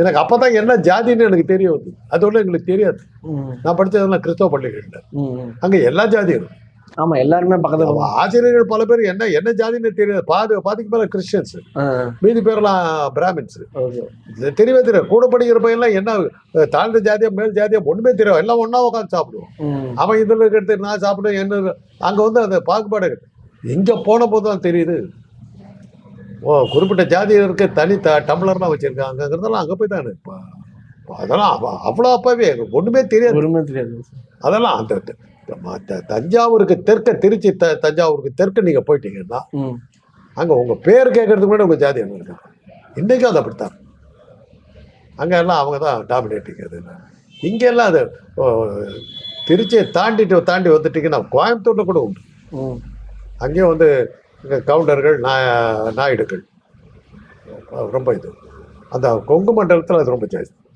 எனக்கு அப்பதான் என்ன ஜாதின்னு எனக்கு தெரிய வந்து அது ஒன்றும் எங்களுக்கு தெரியாது. நான் படித்ததெல்லாம் கிறிஸ்தவ பள்ளிகள்ல. அங்க எல்லா ஜாதியும். ஆமா எல்லாருமே பக்கத்துல ஆசிரியர்கள் பல பேர் என்ன என்ன ஜாதின்னு தெரியாது. பாதி பாதிக்கு மேல கிறிஸ்டியன்ஸ் மீதி பேர்லாம் பிராமின்ஸ் தெரியவே தெரியாது. கூட படிக்கிற பையன்லாம் என்ன தாழ்ந்த ஜாதியா மேல் ஜாதியா ஒண்ணுமே தெரியும் எல்லாம் ஒண்ணா உட்காந்து சாப்பிடுவோம். அவன் இதில் இருக்கிறது நான் சாப்பிடுவேன் என்ன அங்க வந்து அந்த பாகுபாடு. இங்க போன போது தான் தெரியுது. ஓ குறிப்பிட்ட ஜாதியருக்கு தனி த டம்ளர்லாம் வச்சிருக்காங்கிறதெல்லாம் அங்க போய் தான்? இப்போ அதெல்லாம் அவ- அவ்வளோ அப்பவே ஒண்ணுமே தெரியாது. ஒருமே தெரியாது. அதெல்லாம் அந்த தஞ்சாவூருக்கு தெற்க திருச்சி த தஞ்சாவூருக்கு தெற்க நீங்க போயிட்டீங்கன்னா அங்க உங்க பேர் கேட்கறதுக்கு முன்னாடி உங்க ஜாதி என்ன இருக்காங்க இன்றைக்கும் அது அப்படித்தான். அங்க எல்லாம் அவங்க தான் டாமினேட்டிங் அது. இங்க எல்லாம் அது திருச்சியை தாண்டிட்டு தாண்டி வந்துட்டீங்கன்னா கோயம்புத்தூர்ல கூட உண்டு. ம். அங்கேயும் வந்து கவுண்டர்கள் நாய நாயுடுகள். ரொம்ப இது. அந்த கொங்கு மண்டலத்தில் அது ரொம்ப ஜாஸ்தி.